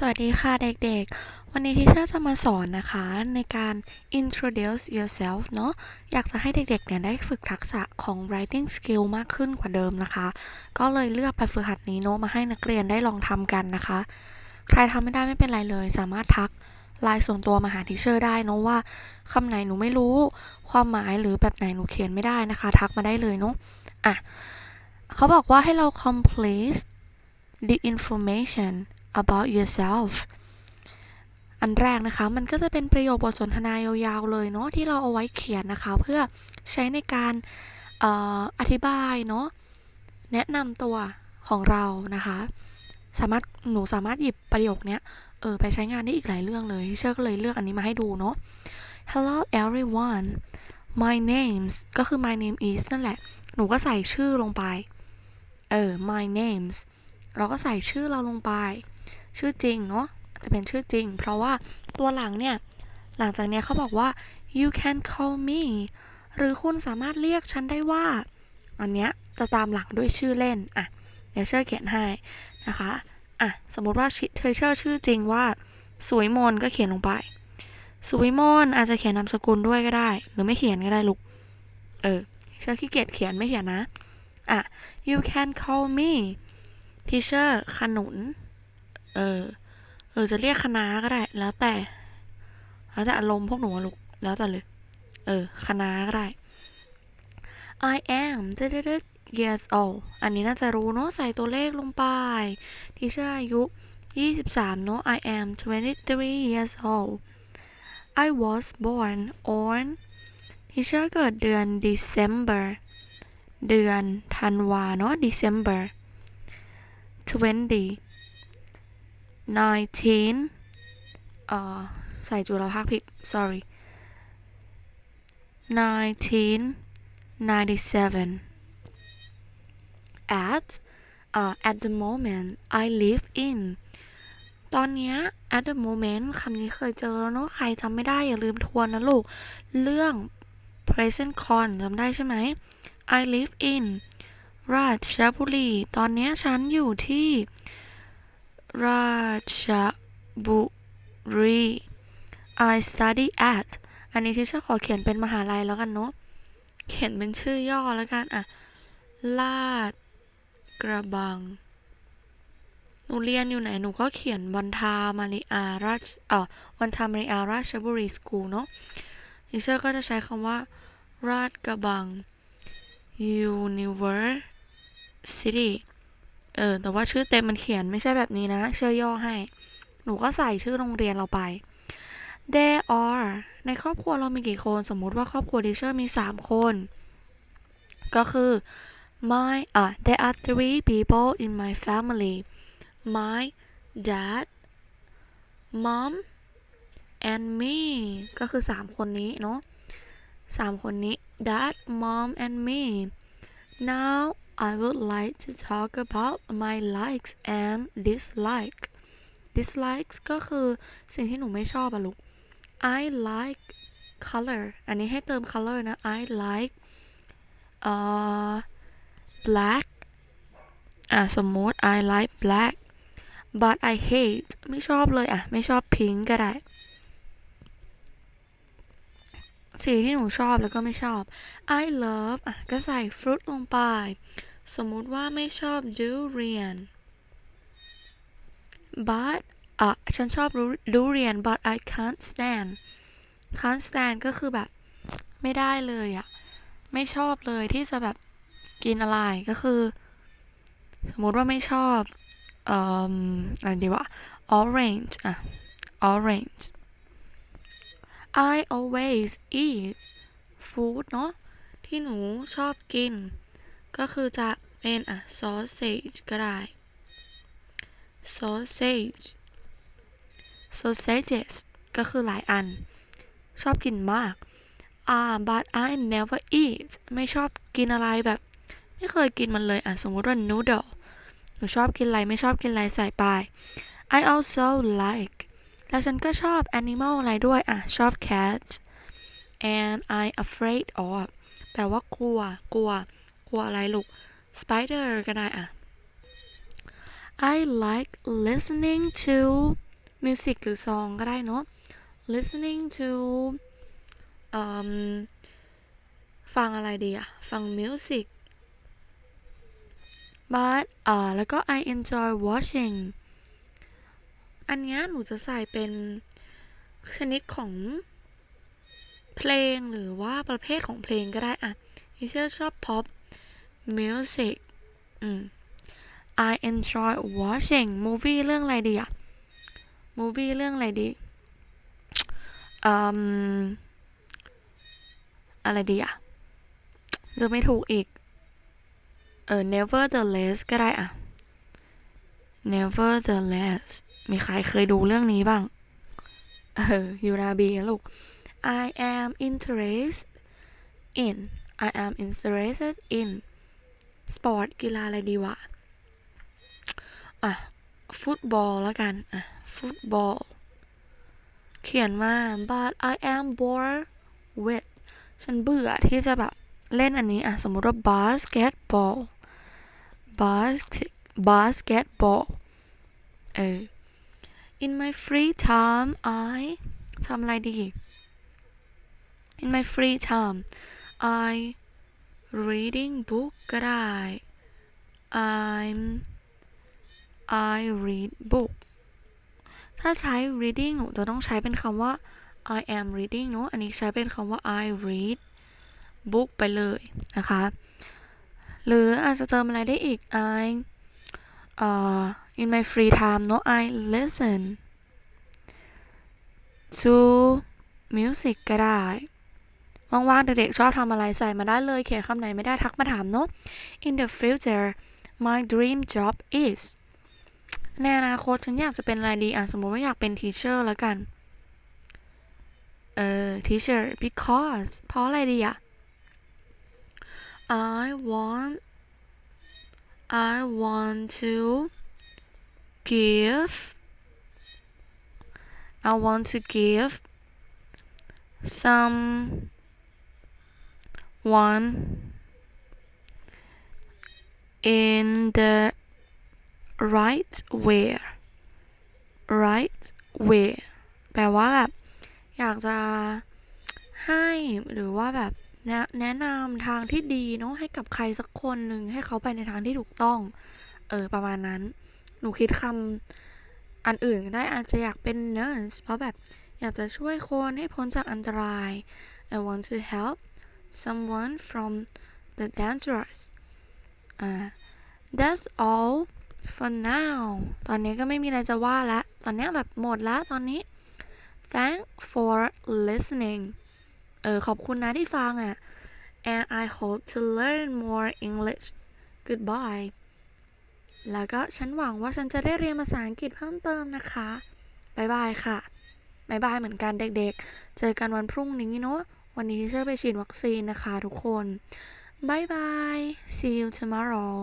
สวัสดีค่ะเด็กๆ วันนี้ที่เชอร์จะมาสอนนะคะในการ introduce yourself เนาะอยากจะให้เด็กๆเนี่ยได้ฝึกทักษะของ writing skill มากขึ้นกว่าเดิมนะคะ ก็เลยเลือกไปฝึกหัดนี้เนาะมาให้นักเรียนได้ลองทำกันนะคะ ใครทำไม่ได้ไม่เป็นไรเลย สามารถทักไลน์ส่วนตัวมาหาทีเชอร์ได้เนาะว่าคำไหนหนูไม่รู้ ความหมายหรือแบบไหนหนูเขียนไม่ได้นะคะ ทักมาได้เลยเนาะอะเขาบอกว่าให้เรา complete the information about yourself อันแรกนะคะ มันก็จะเป็นประโยคบทสนทนายาวๆเลยเนาะที่เราเอาไว้เขียนนะคะ เพื่อใช้ในการออธิบายเนาะแนะนำตัวของเรานะคะ สามารถหนูสามารถหยิบประโยคเนี้ยเออไปใช้งานได้อีกหลายเรื่องเลยเชอร์ก็เลยเลือกอันนี้มาให้ดูเนาะ Hello everyone my names ก็คือ my name is นั่นแหละ หนูก็ใส่ชื่อลงไป เออ my names เราก็ใส่ชื่อเราลงไป ชื่อจริงเนาะจะเป็นชื่อจริง เพราะว่าตัวหลังเนี่ย หลังจากเนี้ยเขาบอกว่า you can call me หรือคุณสามารถเรียกฉันได้ว่า อันเนี้ยจะตามหลังด้วยชื่อเล่น อะ เดี๋ยวเชอร์เขียนให้นะคะ อะ สมมุติว่าเธอเชอร์ชื่อจริงว่า สวยมนก็เขียนลงไป สวยมนอาจจะเขียนนามสกุลด้วยก็ได้ หรือไม่เขียนก็ได้ลูก เออ เชอร์ขี้เกียจเขียนไม่เขียนนะ อะ you can call me teacher ขนุน เออ เออ จะเรียกคณะก็ได้ แล้วแต่ แล้วแต่อารมณ์พวกหนูอะลูก แล้วแต่เลย เออ คณะก็ได้ I am เจ๊เ years old อันนี้น่าจะรู้เนาะ ใส่ตัวเลขลงไป ทีเชอร์อายุ 23 เนาะ I am 23 years old I was born on ทีเชอร์เกิดเดือน December เดือนธันวาเนาะ December 20 19เอ่อใส่จุลภาคผิด sorry 1997 at uh, at the moment I live in ตอนเนี้ย at the moment คำนี้เคยเจอแล้วเนาะใครจำไม่ได้อย่าลืมทวนนะลูก เรื่อง present con จำได้ใช่ไหม I live in ราชบุรี ตอนเนี้ยฉันอยู่ที่ ราชบุรี I study at อันนี้ที่ฉันขอเขียนเป็นมหาลัยแล้วกันเนาะ เขียนเป็นชื่อย่อแล้วกันอะลาดกระบัง หนูเรียนอยู่ไหน หนูก็เขียนวันทามาริอาราชเอ่อวันทามาริอาราชบุรีสคูลเนาะดิเซอร์ก็จะใช้คำว่า ราชกระบัง University เออ แต่ว่าชื่อเต็มมันเขียนไม่ใช่แบบนี้นะ เชื่อย่อให้ หนูก็ใส่ชื่อโรงเรียนเราไป There are ในครอบครัวเรามีกี่คน สมมุติว่าครอบครัวดิเชอร์มี 3 คน ก็คือ my อะ there are three people in my family my dad mom and me ก็คือ 3 คนนี้เนาะ3คนนี้ dad mom and me now I would like to talk about my likes and dislike dislikes ก็คือสิ่งที่หนูไม่ชอบอะลูก I like color อันนี้ให้เติม color นะ I like uh black อะสมมติ I like black but I hate ไม่ชอบเลยอะ ไม่ชอบ pink ก็ได้ สีที่หนูชอบแล้วก็ไม่ชอบ I love อะก็ใส่ fruit ลงไป สมมุติว่าไม่ชอบ durian but อะฉันชอบ durian but I can't stand can't stand ก็คือแบบไม่ได้เลยอะไม่ชอบเลยที่จะแบบกินอะไรก็คือ สมมติว่าไม่ชอบเอ่ออะไรดีวะ orange อะ orange I always eat food เนาะที่หนูชอบกิน ก็คือจะเป็นอะ sausage ก็ได้ sausage sausages ก็คือหลายอัน ชอบกินมากอ่า but I never eat ไม่ชอบกินอะไรแบบ ไม่เคยกินมันเลยอะ สมมติว่า noodle หนูชอบกินอะไร ไม่ชอบกินอะไรใส่ไป I also like แล้วฉันก็ชอบ animal อะไรด้วย อะ ชอบ cat and I afraid of แปลว่ากลัว กลัว กลัวอะไรลูก spider ก็ได้อะ I like listening to music หรือ song ก็ได้เนาะ listening to อืมฟังอะไรดีอะฟัง music but อ่าแล้วก็ I enjoy watching อันนี้หนูจะใส่เป็นชนิดของเพลงหรือว่าประเภทของเพลงก็ได้อะดิเชอร์ชอบ pop music อืม I enjoy watching movie เรื่องอะไรดีอะ movie เรื่องอะไรดีอืมอะไรดีอะเลือไม่ถูกอีก เออ nevertheless ก็ได้อะ nevertheless มีใครเคยดูเรื่องนี้บ้าง เออยูนาบีลูก I am interested in I am interested in sport กีฬาอะไรดีวะ อะ ฟุตบอลแล้วกัน อะ ฟุตบอล เขียนมา but I am bored with ฉันเบื่อที่จะแบบเล่นอันนี้ อะ สมมติว่า basketball basket basketball เออ in my free time I ทำอะไรดี in my free time I reading book ก็ได้ I'm I read book ถ้าใช้ reading หนูจะต้องใช้เป็นคำว่า I am reading เนอะอันนี้ใช้เป็นคำว่า I read book ไปเลยนะคะ หรืออาจจะเติมอะไรได้อีก I uh, in my free time เนอะ I listen to music ก็ได้ ว่างๆ เด็กๆ ชอบทำอะไรใส่มาได้เลย เขียนคำไหนไม่ได้ทักมาถามเนอะ In the future my dream job is ในอนาคตฉันอยากจะเป็นอะไรดี อะ สมมติว่าอยากเป็น teacher แล้วกัน เออ teacher because เพราะอะไรดีอะ I want I want to give I want to give some one in the right way right way แปลว่าแบบอยากจะให้หรือว่าแบบแนะแนะนำทางที่ดีเนาะให้กับใครสักคนหนึ่งให้เขาไปในทางที่ถูกต้อง เออ ประมาณนั้น หนูคิดคำอันอื่นก็ได้อาจจะอยากเป็น nurse เพราะแบบอยากจะช่วยคนให้พ้นจากอันตราย I want to help someone from the dangerous อ่า that's all for now ตอนนี้ก็ไม่มีอะไรจะว่าล้วตอนนี้แบบหมดล้วตอนนี้ thank for listening เออขอบคุณนะที่ฟังอะ and I hope to learn more English goodbye แล้วก็ฉันหวังว่าฉันจะได้เรียนภาษาอังกฤษเพิ่มเติมนะคะบายบายค่ะบายบายเหมือนกันเด็กๆ เจอกันวันพรุ่งนี้เนาะ วันนี้ที่เชิญไปฉีดวัคซีนนะคะทุกคนบายบาย see you tomorrow